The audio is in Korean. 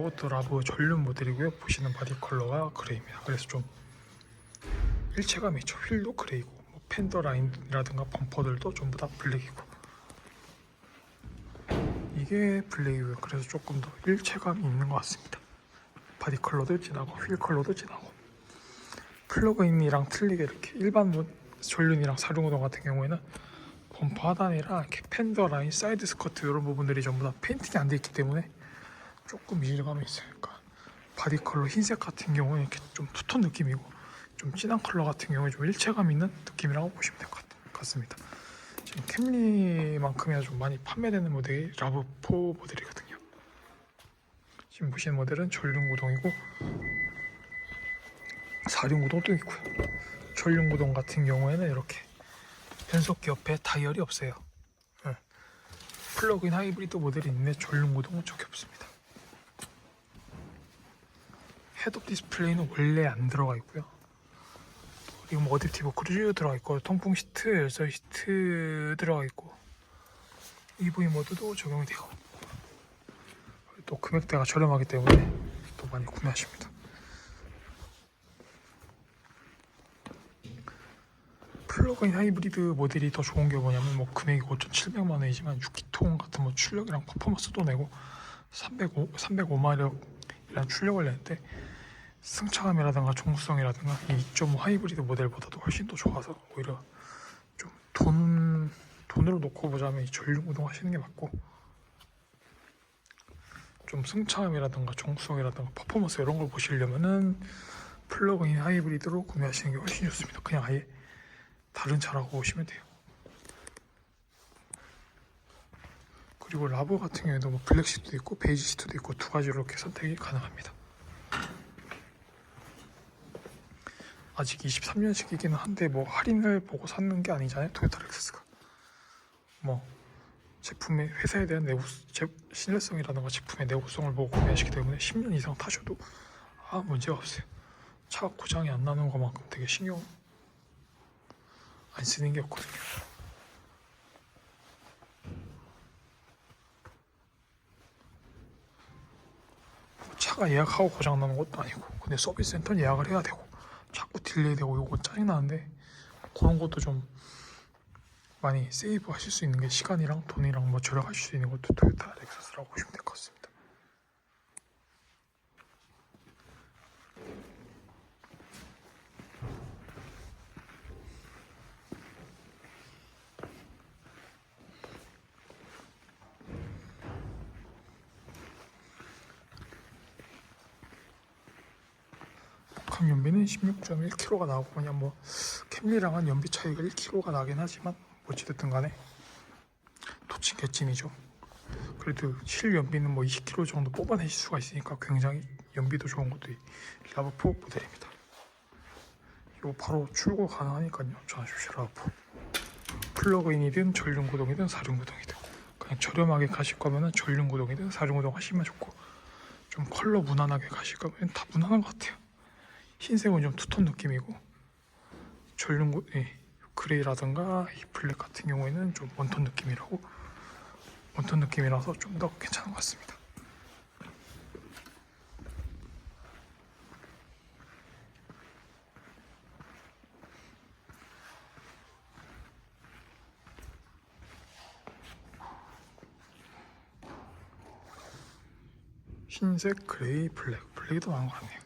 이것도 라브 전륜 모델이고요. 보시는 바디 컬러가 그레이입니다. 그래서 좀 일체감이 있죠. 휠도 그레이고 뭐 팬더 라인이라든가 범퍼들도 전부 다 블랙이고 이게 블랙이고요. 그래서 조금 더 일체감이 있는 것 같습니다. 바디 컬러도 진하고 휠 컬러도 진하고 플러그인이랑 틀리게 이렇게 일반 뭐 전륜이랑 사륜구동 같은 경우에는 범퍼 하단이랑 이렇게 팬더 라인, 사이드 스커트 이런 부분들이 전부 다 페인팅이 안 돼 있기 때문에 조금 있어요. 그러니까 바디 컬러 흰색 같은 경우는 이렇게 좀 투톤 느낌이고 좀 진한 컬러 같은 경우에 좀 일체감 있는 느낌이라고 보시면 될 것 같습니다. 지금 캠리만큼이나 좀 많이 판매되는 모델이 라브4 모델이거든요. 지금 보시는 모델은 전륜구동이고 사륜구동도 있고요. 전륜구동 같은 경우에는 이렇게 변속기 옆에 다이얼이 없어요. 응. 플러그인 하이브리드 모델이 있는데 전륜구동은 저기 없습니다. 헤드업 디스플레이는 원래 안 들어가 있고요. 그리고 뭐 어댑티브 크루즈 들어가 있고 통풍 시트, 열선 시트 들어가 있고 EV 모드도 적용이 되고 또 금액대가 저렴하기 때문에 또 많이 구매하십니다. 플러그인 하이브리드 모델이 더 좋은 게 뭐냐면 뭐 금액이 5,700만 원이지만 6기통 같은 뭐 출력이랑 퍼포먼스도 내고 305, 305마력이라는 출력을 내는데 승차감이라든가 종수성이라든가 이2.5 하이브리드 모델보다도 훨씬 더 좋아서 오히려 좀 돈 돈으로 놓고 보자면 이 전륜구동 하시는 게 맞고 좀 승차감이라든가 종수성이라든가 퍼포먼스 이런 걸 보시려면은 플러그인 하이브리드로 구매하시는 게 훨씬 좋습니다. 그냥 아예 다른 차라고 보시면 돼요. 그리고 라보 같은 경우에도 뭐 블랙 시트도 있고 베이지 시트도 있고 두 가지로 이렇게 선택이 가능합니다. 아직 23년식이기는 한데 뭐 할인을 보고 샀는 게 아니잖아요? 토요타 렉스가. 뭐 제품의 회사에 대한 내부 제, 신뢰성이라든가 제품의 내구성을 보고 구매하시기 때문에 10년 이상 타셔도 아 문제가 없어요. 차 고장이 안 나는 것만큼 되게 신경 안 쓰는 게 없거든요. 차가 예약하고 고장 나는 것도 아니고 근데 서비스 센터는 예약을 해야 되고 자꾸 딜레이 되고 이거 짜증 나는데 그런 것도 좀 많이 세이브 하실 수 있는 게 시간이랑 돈이랑 뭐 절약하실 수 있는 것도 토요타 렉서스라고 보시면 될 것 같습니다. 각 연비는 16.1kg가 나오고 그냥 뭐 캠리랑은 연비 차이가 1kg가 나긴 하지만 어찌됐든 간에 도친 개찐이죠. 그래도 실 연비는 뭐 20kg 정도 뽑아내실 수가 있으니까 굉장히 연비도 좋은 것도 이 라브4 모델입니다. 이거 바로 출고 가능하니까요. 전화 주십시오 라브4 플러그인이든 전륜구동이든 사륜구동이든. 그냥 저렴하게 가실 거면은 전륜구동이든 사륜구동 하시면 좋고 좀 컬러 무난하게 가실 거면 다 무난한 것 같아요 흰색은 좀 투톤 느낌이고 전륜구 예, 그레이라든가 이 블랙 같은 경우에는 좀 원톤 느낌이라고 원톤 느낌이라서 좀 더 괜찮은 것 같습니다. 흰색, 그레이, 블랙, 블랙이 더 나은 것 같네요.